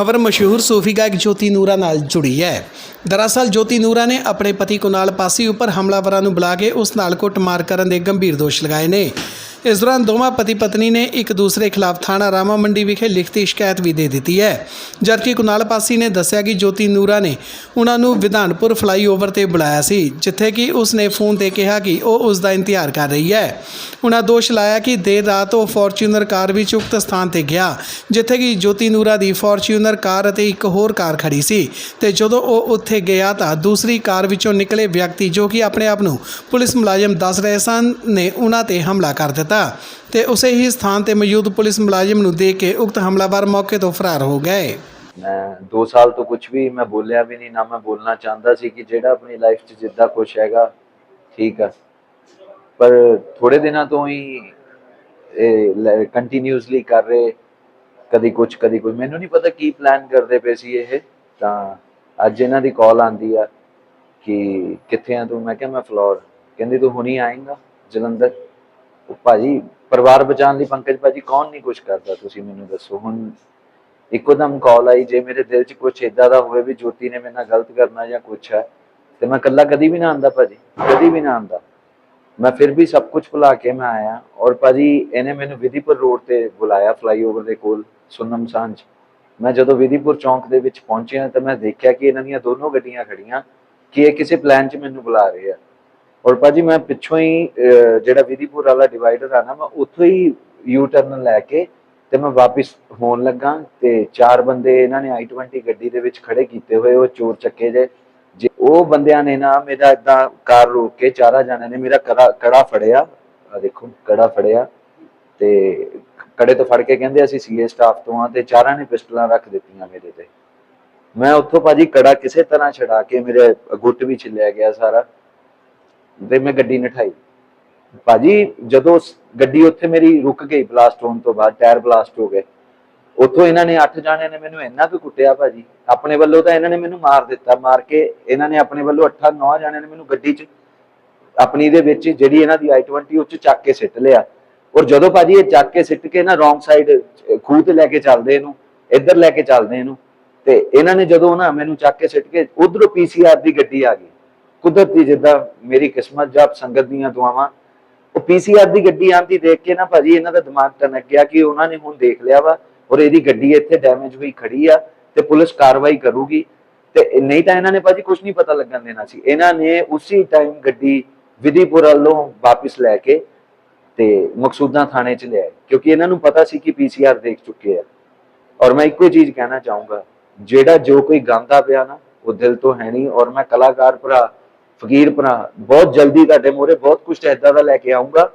ਖਬਰ ਮਸ਼ਹੂਰ ਸੂਫੀ ਗਾਇਕ ਜੋਤੀ ਨੂਰਾ ਨਾਲ ਜੁੜੀ ਹੈ। ਦਰਅਸਲ ਜੋਤੀ ਨੂਰਾ ਨੇ ਆਪਣੇ ਪਤੀ ਕੁਨਾਲ ਪਾਸੀ ਉੱਪਰ ਹਮਲਾਵਰਾਂ ਨੂੰ ਬੁਲਾ ਕੇ ਉਸ ਨਾਲ ਕੁੱਟਮਾਰ ਕਰਨ ਦੇ ਗੰਭੀਰ ਦੋਸ਼ ਲਗਾਏ ਨੇ। ਇਸ ਦੌਰਾਨ ਦੋਵਾਂ ਪਤੀ ਪਤਨੀ ਨੇ ਇੱਕ ਦੂਸਰੇ ਖਿਲਾਫ ਥਾਣਾ ਰਾਮਾ ਮੰਡੀ ਵਿਖੇ ਲਿਖਤੀ ਸ਼ਿਕਾਇਤ ਵੀ ਦੇ ਦਿੱਤੀ ਹੈ। ਜਦਕਿ ਕੁਨਾਲ ਪਾਸੀ ਨੇ ਦੱਸਿਆ ਕਿ ਜੋਤੀ ਨੂਰਾ ਨੇ ਉਹਨਾਂ ਨੂੰ ਵਿਧਾਨਪੁਰ ਫਲਾਈਓਵਰ ਤੇ ਬੁਲਾਇਆ ਸੀ, ਜਿੱਥੇ ਕਿ ਉਸ ਨੇ ਫੋਨ ਤੇ ਕਿਹਾ ਕਿ ਉਹ ਉਸ ਦਾ ਇੰਤਜ਼ਾਰ ਕਰ ਰਹੀ ਹੈ। ਉਹਨਾਂ ਦੋਸ਼ ਲਾਇਆ ਕਿ ਦੇਰ ਰਾਤ ਉਹ ਫੋਰਚੂਨਰ ਕਾਰ ਵਿੱਚ ਉਕਤ ਸਥਾਨ ਤੇ ਗਿਆ, ਜਿੱਥੇ ਕਿ ਜੋਤੀ ਨੂਰਾ ਦੀ ਫੋਰਚੂਨਰ ਕਾਰ ਅਤੇ ਇੱਕ ਹੋਰ ਕਾਰ ਖੜੀ ਸੀ ਤੇ ਜਦੋਂ ਉਹ ਉੱਥੇ ਗਿਆ ਤਾਂ ਦੂਸਰੀ ਕਾਰ ਵਿੱਚੋਂ ਨਿਕਲੇ ਵਿਅਕਤੀ ਜੋ ਕਿ ਆਪਣੇ ਆਪ ਨੂੰ ਪੁਲਿਸ ਮੁਲਾਜ਼ਮ ਦੱਸ ਰਹੇ ਸਨ, ਨੇ ਉਹਨਾਂ ਤੇ ਹਮਲਾ ਕਰ ਦਿੱਤਾ। ਤੇ ਉਸੇ ਹੀ ਸਥਾਨ ਤੇ ਮੌਜੂਦ ਪੁਲਿਸ ਮੁਲਾਜ਼ਮ ਨੂੰ ਦੇਖ ਕੇ ਉਕਤ ਹਮਲਾਵਰ ਮੌਕੇ ਤੋਂ ਫਰਾਰ ਹੋ ਗਏ। ਮੈਂ 2 ਸਾਲ ਤੋਂ ਕੁਝ ਵੀ ਮੈਂ ਬੋਲਿਆ ਵੀ ਨਹੀਂ, ਨਾ ਮੈਂ ਬੋਲਣਾ ਚਾਹੁੰਦਾ ਸੀ ਕਿ ਜਿਹੜਾ ਆਪਣੀ ਲਾਈਫ 'ਚ ਜਿੱਦਾਂ ਕੁਝ ਹੈਗਾ, ਠੀਕ ਆ। ਪਰ ਥੋੜੇ ਦਿਨਾਂ ਤੋਂ ਹੀ ਕੰਟੀਨਿਊਸਲੀ ਕਰ ਰਹੇ, ਕਦੀ ਕੁਝ ਕਦੀ ਕੁਝ ਮੈਨੂੰ ਨਹੀਂ ਪਤਾ ਕੀ ਪਲਾਨ ਕਰਦੇ ਪਏ ਸੀ ਇਹ, ਤਾਂ ਅੱਜ ਇਹਨਾਂ ਦੀ ਕਾਲ ਆਂਦੀ ਆ ਕਿ ਕਿੱਥੇ ਆ ਤੂੰ? ਮੈਂ ਕਿਹਾ ਮੈਂ ਫਲੋਰ। ਕਹਿੰਦੀ, ਤੂੰ ਹੁਣੀ ਆਏਂਗਾ ਜਲੰਧਰ? ਭਾਜੀ, ਪਰਿਵਾਰ ਬਚਾਉਣ ਲਈ ਪੰਕਜ ਭਾਜੀ ਕੌਣ ਨਹੀਂ ਕੁਝ ਕਰਦਾ, ਤੁਸੀਂ ਮੈਨੂੰ ਦੱਸੋ। ਹੁਣ ਇੱਕੋ ਦਮ ਕਾਲ ਆਈ, ਜੇ ਮੇਰੇ ਦਿਲ 'ਚ ਕੁਝ ਇਦਾਂ ਦਾ ਹੋਵੇ ਵੀ ਜੋਤੀ ਨੇ ਮੇਰੇ ਨਾਲ ਗਲਤ ਕਰਨਾ ਜਾਂ ਕੁਝ ਹੈ, ਤੇ ਮੈਂ ਇਕੱਲਾ ਕਦੀ ਵੀ ਨਾ ਆਂਦਾ ਭਾਜੀ, ਕਦੀ ਵੀ ਨਾ ਆਂਦਾ ਮੈਂ ਫਿਰ ਵੀ ਸਭ ਕੁਝ ਭੁਲਾ ਕੇ ਮੈਂ ਆਇਆ, ਔਰ ਭਾਜੀ ਇਹਨੇ ਮੈਨੂੰ ਵਿਧੀਪੁਰ ਰੋਡ ਤੇ ਬੁਲਾਇਆ ਫਲਾਈਓਵਰ ਦੇ ਕੋਲ, ਸੁਨਮ ਸਾਂਝ। ਮੈਂ ਜਦੋਂ ਵਿਧੀਪੁਰ ਚੌਂਕ ਦੇ ਵਿੱਚ ਪਹੁੰਚਿਆ, ਤਾਂ ਮੈਂ ਦੇਖਿਆ ਕਿ ਇਹਨਾਂ ਦੀਆਂ ਦੋਨੋਂ ਗੱਡੀਆਂ ਖੜੀਆਂ, ਕਿ ਇਹ ਕਿਸੇ ਪਲਾਨ 'ਚ ਮੈਨੂੰ ਬੁਲਾ ਰਹੇ ਆ। ਔਰ ਭਾਜੀ ਮੈਂ ਪਿੱਛੋਂ ਹੀ ਜਿਹੜਾ ਵਿਧੀਪੁਰ ਵਾਲਾ ਡਿਵਾਈਡਰ ਆ ਨਾ, ਮੈਂ ਉੱਥੋਂ ਹੀ ਯੂ ਟਰਨ ਲੈ ਕੇ ਤੇ ਮੈਂ ਵਾਪਸ ਹੋਣ ਲੱਗਾ ਤੇ ਚਾਰ ਬੰਦੇ ਇਹਨਾਂ ਨੇ i20 ਗੱਡੀ ਦੇ ਵਿੱਚ ਖੜੇ ਕੀਤੇ ਹੋਏ, ਉਹ ਚੋਰ ਚੱਕੇ ਜੇ। ਜੇ ਉਹ ਬੰਦਿਆਂ ਨੇ ਨਾ ਮੇਰਾ ਇਦਾਂ ਕਾਰ ਰੋਕ ਕੇ ਚਾਰਾ ਜਾਣਿਆਂ ਨੇ ਮੇਰਾ ਕੜਾ ਫੜਿਆ। ਆ ਦੇਖੋ, ਕੜਾ ਫੜਿਆ ਤੇ ਕੜੇ ਤੋਂ ਫੜ ਕੇ ਕਹਿੰਦੇ ਅਸੀਂ ਸੀਏ ਸਟਾਫ ਤੋਂ ਆ ਤੇ ਚਾਰਾਂ ਨੇ ਪਿਸਟਲਾਂ ਰੱਖ ਦਿੱਤੀਆਂ ਮੇਰੇ ਤੇ। ਮੈਂ ਉੱਥੋਂ ਭਾਜੀ ਕੜਾ ਕਿਸੇ ਤਰ੍ਹਾਂ ਛਡਾ ਕੇ ਮੇਰੇ ਗੁੱਟ ਵੀ ਛਿੱਲਿਆ ਗਿਆ ਸਾਰਾ। ਤੇ ਮੈਂ ਗੱਡੀ ਨਠਾਈ। ਭਾਜੀ, ਜਦੋਂ ਗੱਡੀ ਉੱਥੇ ਮੇਰੀ ਰੁਕ ਗਈ ਬਲਾਸਟ ਹੋਣ ਤੋਂ ਬਾਅਦ, ਟਾਇਰ ਬਲਾਸਟ ਹੋ ਗਏ। ਉੱਥੋਂ ਇਹਨਾਂ ਨੇ 8 ਜਾਣਿਆਂ ਨੇ ਮੈਨੂੰ ਇੰਨਾ ਕੁ ਕੁੱਟਿਆ ਭਾਜੀ। ਆਪਣੇ ਵੱਲੋਂ ਤਾਂ ਇਹਨਾਂ ਨੇ ਮੈਨੂੰ ਮਾਰ ਦਿੱਤਾ, ਮਾਰ ਕੇ ਇਹਨਾਂ ਨੇ ਆਪਣੇ ਵੱਲੋਂ 8 9 ਜਾਣਿਆਂ ਨੇ ਮੈਨੂੰ ਗੱਡੀ 'ਚ, ਆਪਣੀ ਦੇ ਵਿੱਚ ਜਿਹੜੀ ਇਹਨਾਂ ਦੀ i20 ਉਹ ਚੱਕ ਕੇ ਸਿੱਟ ਲਿਆ। ਔਰ ਜਦੋਂ ਭਾਜੀ ਇਹ ਚੱਕ ਕੇ ਸਿੱਟ ਕੇ ਨਾ ਰੋਂਗ ਸਾਈਡ ਖੂਹ ਤੇ ਲੈ ਕੇ ਚੱਲਦੇ ਇਹਨੂੰ, ਇੱਧਰ ਲੈ ਕੇ ਚੱਲਦੇ ਇਹਨੂੰ, ਤੇ ਇਹਨਾਂ ਨੇ ਜਦੋਂ ਨਾ ਮੈਨੂੰ ਚੱਕ ਕੇ ਸਿੱਟ ਕੇ, ਉਧਰੋਂ ਪੀਸੀਆਰ ਦੀ ਗੱਡੀ ਆ ਗਈ। ਕੁਦਰਤੀ ਜਿੱਦਾਂ ਮੇਰੀ ਕਿਸਮਤ ਜਾਂ ਸੰਗਤ ਦੀਆਂ ਦੁਆਵਾਂ, ਉਹ ਪੀਸੀਆਰ ਦੀ ਗੱਡੀ ਆਂਦੀ ਦੇਖ ਕੇ ਨਾ ਭਾਜੀ ਇਹਨਾਂ ਦਾ ਦਿਮਾਗ ਟਨਕ ਗਿਆ ਕਿ ਉਹਨਾਂ ਨੇ ਹੁਣ ਦੇਖ ਲਿਆ ਵਾ ਔਰ ਇਹਦੀ ਗੱਡੀ ਇੱਥੇ ਡੈਮੇਜ ਹੋਈ ਖੜੀ ਆ ਤੇ ਪੁਲਿਸ ਕਾਰਵਾਈ ਕਰੂਗੀ। ਤੇ ਨਹੀਂ ਤਾਂ ਇਹਨਾਂ ਨੇ ਭਾਜੀ ਕੁਝ ਨਹੀਂ ਪਤਾ ਲੱਗਣ ਦੇਣਾ ਸੀ। ਇਹਨਾਂ ਨੇ ਉਸੇ ਟਾਈਮ ਗੱਡੀ ਵਿਧੀਪੁਰ ਵੱਲੋਂ ਵਾਪਸ ਲੈ ਕੇ ਤੇ ਮਕਸੂਦਾਂ ਥਾਣੇ ਚ ਲਿਆਏ, ਕਿਉਂਕਿ ਇਹਨਾਂ ਨੂੰ ਪਤਾ ਸੀ ਕਿ ਪੀਸੀਆਰ ਦੇਖ ਚੁੱਕੇ ਆ। ਔਰ ਮੈਂ ਇੱਕੋ ਹੀ ਚੀਜ਼ ਕਹਿਣਾ ਚਾਹੂੰਗਾ, ਜਿਹੜਾ ਜੋ ਕੋਈ ਗਾਉਂਦਾ ਪਿਆ ਨਾ, ਉਹ ਦਿਲ ਤੋਂ ਹੈ ਨਹੀਂ ਔਰ ਮੈਂ ਕਲਾਕਾਰ ਭਰਾ ਫਕੀਰ ਬਹੁਤ ਜਲਦੀ ਤੁਹਾਡੇ ਮੂਹਰੇ ਬਹੁਤ ਕੁਝ ਏਦਾਂ ਦਾ ਲੈ ਕੇ ਆਉਂਗਾ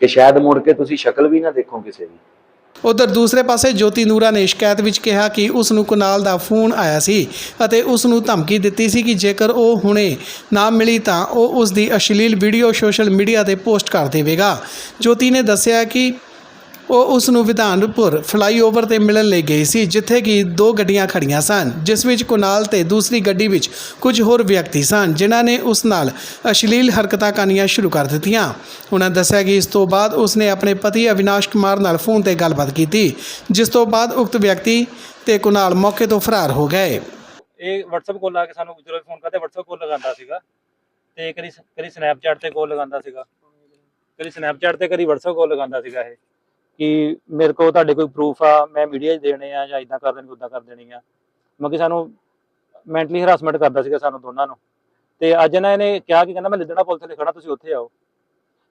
ਕਿ ਸ਼ਾਇਦ ਮੁੜ ਕੇ ਤੁਸੀਂ ਸ਼ਕਲ ਵੀ ਨਾ ਦੇਖੋ ਕਿਸੇ ਦੀ। ਉਧਰ ਦੂਸਰੇ ਪਾਸੇ ਜੋਤੀ ਨੂਰਾ ਨੇ ਸ਼ਿਕਾਇਤ ਵਿੱਚ ਕਿਹਾ ਕਿ ਉਸ ਨੂੰ ਕੁਨਾਲ ਦਾ ਫੋਨ ਆਇਆ ਸੀ ਅਤੇ ਉਸ ਨੂੰ ਧਮਕੀ ਦਿੱਤੀ ਸੀ ਕਿ ਜੇਕਰ ਉਹ ਹੁਣੇ ਨਾ ਮਿਲੀ ਤਾਂ ਉਹ ਉਸ ਦੀ ਅਸ਼ਲੀਲ ਵੀਡੀਓ ਸੋਸ਼ਲ ਮੀਡੀਆ ਤੇ ਪੋਸਟ ਕਰ ਦੇਵੇਗਾ। ਜੋਤੀ ਨੇ ਦੱਸਿਆ ਕਿ ਉਹ ਉਸ ਨੂੰ ਵਿਧਾਨਪੁਰ ਫਲਾਈਓਵਰ ਤੇ ਮਿਲਣ ਲਈ ਗਈ ਸੀ, ਜਿੱਥੇ ਕਿ ਦੋ ਗੱਡੀਆਂ ਖੜੀਆਂ ਸਨ, ਜਿਸ ਵਿੱਚ ਕੁਨਾਲ ਤੇ ਦੂਸਰੀ ਗੱਡੀ ਵਿੱਚ ਕੁਝ ਹੋਰ ਵਿਅਕਤੀ ਸਨ, ਜਿਨ੍ਹਾਂ ਨੇ ਉਸ ਨਾਲ ਅਸ਼ਲੀਲ ਹਰਕਤਾਂ ਕਰਨੀਆਂ ਸ਼ੁਰੂ ਕਰ ਦਿੱਤੀਆਂ। ਉਹਨਾਂ ਦੱਸਿਆ ਕਿ ਇਸ ਤੋਂ ਬਾਅਦ ਉਸ ਨੇ ਆਪਣੇ ਪਤੀ ਅਵਿਨਾਸ਼ ਕੁਮਾਰ ਨਾਲ ਫੋਨ ਤੇ ਗੱਲਬਾਤ ਕੀਤੀ, ਜਿਸ ਤੋਂ ਬਾਅਦ ਉਕਤ ਵਿਅਕਤੀ ਤੇ ਕੁਨਾਲ ਮੌਕੇ ਤੋਂ ਫਰਾਰ ਹੋ ਗਏ। ਇਹ WhatsApp ਕਾਲ ਲਾ ਕੇ ਸਾਨੂੰ ਜਦੋਂ ਫੋਨ ਕਰਦੇ, WhatsApp ਕਾਲ ਲਗਾਉਂਦਾ ਸੀਗਾ ਤੇ ਕਦੀ ਕਦੀ Snapchat ਤੇ ਕਾਲ ਲਗਾਉਂਦਾ ਸੀਗਾ। ਕਦੀ Snapchat ਤੇ, ਕਦੀ WhatsApp ਕਾਲ ਲਗਾਉਂਦਾ ਸੀਗਾ ਇਹ। ਕਿ ਮੇਰੇ ਕੋਲ ਤੁਹਾਡੇ ਕੋਈ ਪ੍ਰੂਫ ਆ, ਮੈਂ ਮੀਡੀਆ 'ਚ ਦੇਣੇ ਆ ਜਾਂ ਇਦਾਂ ਕਰ ਦੇਣੀ ਉਦਾਂ ਕਰ ਦੇਣੀ ਆ। ਮਤਲਬ ਕਿ ਸਾਨੂੰ ਮੈਂਟਲੀ ਹਰਾਸਮੈਂਟ ਕਰਦਾ ਸੀਗਾ ਸਾਨੂੰ ਦੋਨਾਂ ਨੂੰ। ਤੇ ਅੱਜ ਨਾ ਇਹਨੇ ਕਿਹਾ ਕਿ ਕਹਿੰਦਾ ਮੈਂ ਲਿੱਦਣਾ ਪੁਲਿਸ ਤੇ ਖੜਾ ਤੁਸੀਂ ਉੱਥੇ ਆਓ।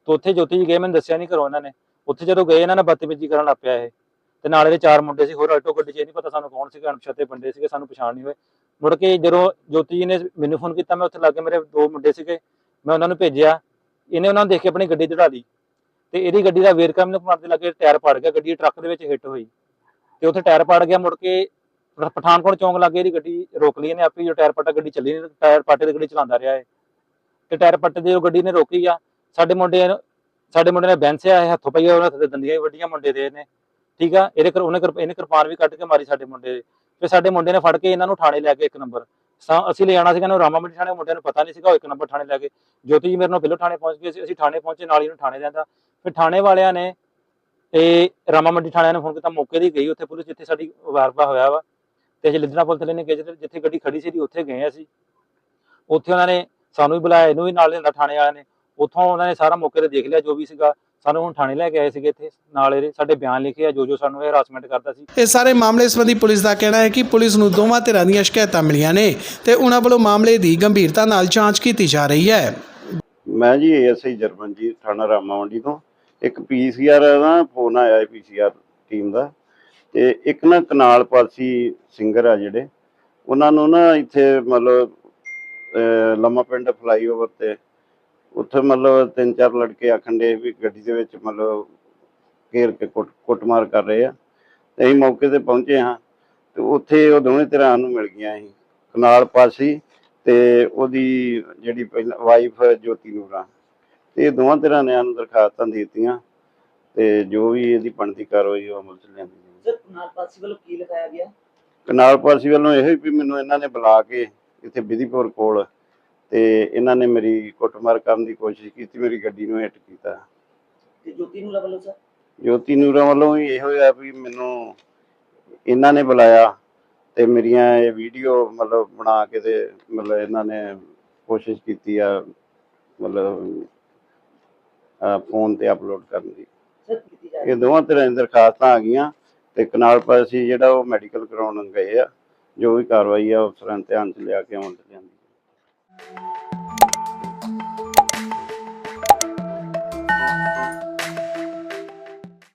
ਤੇ ਉੱਥੇ ਜੋਤੀ ਜੀ ਗਏ, ਮੈਨੂੰ ਦੱਸਿਆ ਨਹੀਂ ਘਰੋਂ ਇਹਨਾਂ ਨੇ। ਉੱਥੇ ਜਦੋਂ ਗਏ, ਇਹਨਾਂ ਨੇ ਬਦਤਮੀਜ਼ੀ ਕਰਨ ਲੱਗ ਪਿਆ ਇਹ। ਤੇ ਨਾਲ ਇਹਦੇ ਚਾਰ ਮੁੰਡੇ ਸੀ, ਹੋਰ ਆਟੋ ਗੱਡੀ 'ਚ ਇਹ ਨਹੀਂ ਪਤਾ ਸਾਨੂੰ ਕੌਣ ਸੀਗਾ, ਅਣਪਛਾਤੇ ਬੰਦੇ ਸੀਗੇ, ਸਾਨੂੰ ਪਛਾਣ ਨਹੀਂ ਹੋਏ। ਮੁੜ ਕੇ ਜਦੋਂ ਜੋਤੀ ਜੀ ਨੇ ਮੈਨੂੰ ਫੋਨ ਕੀਤਾ, ਮੈਂ ਉੱਥੇ ਲੱਗੇ ਮੇਰੇ ਦੋ ਮੁੰਡੇ ਸੀਗੇ, ਮੈਂ ਉਹਨਾਂ ਨੂੰ ਭੇਜਿਆ। ਇਹਨੇ ਉਹਨਾਂ ਨੂੰ ਦੇਖ ਕੇ ਆਪਣੀ ਗੱਡੀ ਚੜਾ ਲਈ। ਤੇ ਇਹਦੀ ਗੱਡੀ ਦਾ ਵੇਰਕਮ ਨੂੰ ਮਾਰਦੇ ਲੱਗੇ ਟਾਇਰ ਪਾੜ ਗਿਆ, ਗੱਡੀ ਟਰੱਕ ਦੇ ਵਿੱਚ ਹਿੱਟ ਹੋਈ। ਤੇ ਉੱਥੇ ਟਾਇਰ ਪਾੜ ਗਿਆ, ਮੁੜ ਕੇ ਪਠਾਨਕੋਟ ਚੌਂਕ ਲੱਗੇ ਇਹਦੀ ਗੱਡੀ ਰੋਕ ਲਈ ਇਹਨੇ ਆਪੇ, ਜੋ ਟਾਇਰ ਪੱਟਾ ਗੱਡੀ ਚੱਲੀ ਨਹੀਂ, ਟਾਇਰ ਪਾਟੇ ਦੀ ਗੱਡੀ ਚਲਾਉਂਦਾ ਰਿਹਾ ਹੈ ਤੇ ਟਾਇਰ ਪੱਟੇ ਦੀ ਉਹ ਗੱਡੀ ਨੇ ਰੋਕੀ ਆ। ਸਾਡੇ ਮੁੰਡੇ ਸਾਡੇ ਮੁੰਡੇ ਨੇ ਬੈਂਸਿਆ ਹੈ ਹੱਥੋਂ ਪਈਆ ਉਹਨਾਂ ਤੇ ਦੰਦੀਆਂ ਵੱਡੀਆਂ ਮੁੰਡੇ ਦੇ ਨੇ ਠੀਕ ਆ? ਇਹਦੇ ਕਰ ਉਹਨੇ ਇਹਨੇ ਕਿਰਪਾਨ ਵੀ ਕੱਢ ਕੇ ਮਾਰੀ ਸਾਡੇ ਮੁੰਡੇ ਦੇ। ਤੇ ਸਾਡੇ ਮੁੰਡੇ ਨੇ ਫੜ ਕੇ ਇਹਨਾਂ ਨੂੰ ਥਾਣੇ ਲੈ ਕੇ ਇੱਕ ਨੰਬਰ। ਅਸੀਂ ਲੈ ਜਾਣਾ ਸੀਗਾ ਇਹਨੂੰ ਰਾਮਾ ਮੰਡੀ ਥਾਣੇ, ਮੁੰਡਿਆਂ ਨੂੰ ਪਤਾ ਨਹੀਂ ਸੀਗਾ, ਉਹ ਇੱਕ ਨੰਬਰ ਥਾਣੇ ਲੈ ਕੇ ਜੋਤੀ ਜੀ ਮੇਰੇ ਨਾਲ ਪਹਿਲਾਂ ਥਾਣੇ ਪਹੁੰਚ ਗਏ ਸੀ, ਅਸੀਂ ਥਾਣੇ ਪਹੁੰਚੇ, ਨਾਲ ਹੀ ਇਹਨੂੰ ਥਾਣੇ ਲਿਆਂਦਾ। ਫਿਰ ਥਾਣੇ ਵਾਲਿਆਂ ਨੇ ਇਹ ਰਾਮਾ ਮੰਡੀ ਥਾਣਿਆਂ ਨੂੰ ਫੋਨ ਕੀਤਾ ਮੌਕੇ ਦੀ ਗਈ ਉੱਥੇ ਪੁਲਿਸ ਜਿੱਥੇ ਸਾਡੀ ਵਾਰਤਾ ਹੋਇਆ ਵਾ ਤੇ ਅਸੀਂ ਲਿੱਦਣਾ ਪੁਲ ਥੱਲੇ ਨੇ ਗਏ ਜਿੱਥੇ ਗੱਡੀ ਖੜੀ ਸੀ ਉੱਥੇ ਗਏ ਅਸੀਂ। ਉੱਥੇ ਉਹਨਾਂ ਨੇ ਸਾਨੂੰ ਵੀ ਬੁਲਾਇਆ ਇਹਨੂੰ ਵੀ ਨਾਲ ਲਿਆਂਦਾ ਥਾਣੇ ਵਾਲਿਆਂ ਨੇ। ਉੱਥੋਂ ਉਹਨਾਂ ਨੇ ਸਾਰਾ ਮੌਕੇ ਤੇ ਦੇਖ ਲਿਆ ਜੋ ਵੀ ਸੀਗਾ। ਸਾਨੂੰ ਹੁਣ ਥਾਣੇ ਲੈ ਕੇ ਆਏ ਸੀਗੇ ਇੱਥੇ ਨਾਲ ਇਹਦੇ ਸਾਡੇ ਬਿਆਨ ਲਿਖੇ ਆ ਜੋ ਜੋ ਸਾਨੂੰ ਇਹ ਹਰਾਸਮੈਂਟ ਕਰਦਾ ਸੀ। ਇਸ ਸਾਰੇ ਮਾਮਲੇ ਸੰਬੰਧੀ ਪੁਲਿਸ ਦਾ ਕਹਿਣਾ ਹੈ ਕਿ ਪੁਲਿਸ ਨੂੰ ਦੋਵਾਂ ਧਿਰਾਂ ਦੀਆਂ ਸ਼ਿਕਾਇਤਾਂ ਮਿਲੀਆਂ ਨੇ ਤੇ ਉਹਨਾਂ ਵੱਲੋਂ ਮਾਮਲੇ ਦੀ ਗੰਭੀਰਤਾ ਨਾਲ ਜਾਂਚ ਕੀਤੀ ਜਾ ਰਹੀ ਹੈ। ਮੈਂ ਜੀ ਏਐਸਆਈ ਜਰਮਨ ਜੀ ਥਾਣਾ ਰਾਮਾ ਮੰਡੀ ਤੋਂ। ਇੱਕ ਪੀਸੀਆਰ ਦਾ ਫੋਨ ਆਇਆ ਪੀਸੀਆਰ ਟੀਮ ਦਾ ਤੇ ਇੱਕ ਨਾ ਕਨਾਲ ਪਾਸੀ ਸਿੰਗਰ ਆ ਜਿਹੜੇ, ਉਹਨਾਂ ਨੂੰ ਨਾ ਇੱਥੇ ਮਤਲਬ ਲੰਮਾ ਪਿੰਡ ਫਲਾਈਓਵਰ ਤੇ ਉੱਥੇ ਮਤਲਬ ਤਿੰਨ ਚਾਰ ਲੜਕੇ ਆਖਣ ਦੇ ਵੀ ਗੱਡੀ ਦੇ ਵਿੱਚ ਮਤਲਬ ਘੇਰ ਕੇ ਕੁੱਟ, ਕੁੱਟਮਾਰ ਕਰ ਰਹੇ ਆ। ਤੇ ਅਸੀਂ ਮੌਕੇ ਤੇ ਪਹੁੰਚੇ ਹਾਂ ਤੇ ਉੱਥੇ ਉਹ ਦੋਵੇਂ ਧਿਰਾਂ ਨੂੰ ਮਿਲ ਗਈਆਂ ਸੀ, ਕਨਾਲ ਪਾਸੀ ਤੇ ਉਹਦੀ ਜਿਹੜੀ ਪਹਿਲਾਂ ਵਾਈਫ ਜੋਤੀ ਨੂਰਾ। ਤੇ ਇਹ ਦੋਵਾਂ ਧਿਰਾਂ ਨੇ ਸਾਨੂੰ ਦਰਖਾਸਤਾਂ ਦੇ ਦਿੱਤੀਆਂ ਤੇ ਜੋ ਵੀ ਇਹਦੀ ਬਣਦੀ ਕਾਰਵਾਈ ਉਹ ਅਮਲ ਚ ਲਿਆਂਦੀ ਜਾਊਗੀ। ਸਰ ਨਾਲ ਪਾਸੀ ਵੱਲੋਂ ਕੀ ਲਿਖਾਇਆ ਗਿਆ? ਕਨਾਲ ਪਾਲਸੀ ਵੱਲੋਂ ਇਹੋ ਹੀ ਵੀ ਮੈਨੂੰ ਇਹਨਾਂ ਨੇ ਬੁਲਾ ਕੇ ਇੱਥੇ ਵਿਧੀਪੁਰ ਕੋਲ ਤੇ ਇਹਨਾਂ ਨੇ ਮੇਰੀ ਕੁੱਟਮਾਰ ਕਰਨ ਦੀ ਕੋਸ਼ਿਸ਼ ਕੀਤੀ ਮੇਰੀ ਗੱਡੀ ਨੂੰ ਹਿੱਟ ਕੀਤਾ। ਤੇ ਜੋਤੀ ਨੂੰ ਵੱਲੋਂ ਸਰ? ਜੋਤੀ ਨੂਰਾ ਵੱਲੋਂ ਵੀ ਇਹੋ ਆ ਵੀ ਮੈਨੂੰ ਇਹਨਾਂ ਨੇ ਬੁਲਾਇਆ ਤੇ ਮੇਰੀਆਂ ਇਹ ਵੀਡੀਓ ਮਤਲਬ ਬਣਾ ਕੇ ਤੇ ਮਤਲਬ ਇਹਨਾਂ ਨੇ ਕੋਸ਼ਿਸ਼ ਕੀਤੀ ਆ ਮਤਲਬ ਫੋਨ ਤੇ ਅਪਲੋਡ ਕਰਨ ਦੀ। ਇਹ ਦੋਵਾਂ ਤਰ੍ਹਾਂ ਦੀਆਂ ਦਰਖਾਸਤਾਂ ਆ ਗਈਆਂ ਤੇ ਕਨਾਲ ਪਾਸੀ ਜਿਹੜਾ ਉਹ ਮੈਡੀਕਲ ਕਰਾਉਣ ਗਏ ਆ ਜੋ ਵੀ ਕਾਰਵਾਈ ਆ ਉਸ ਤਰ੍ਹਾਂ ਧਿਆਨ ਚ ਲਿਆ ਕੇ ਅਮਲ ਚ ਲਿਆਂਦੀ।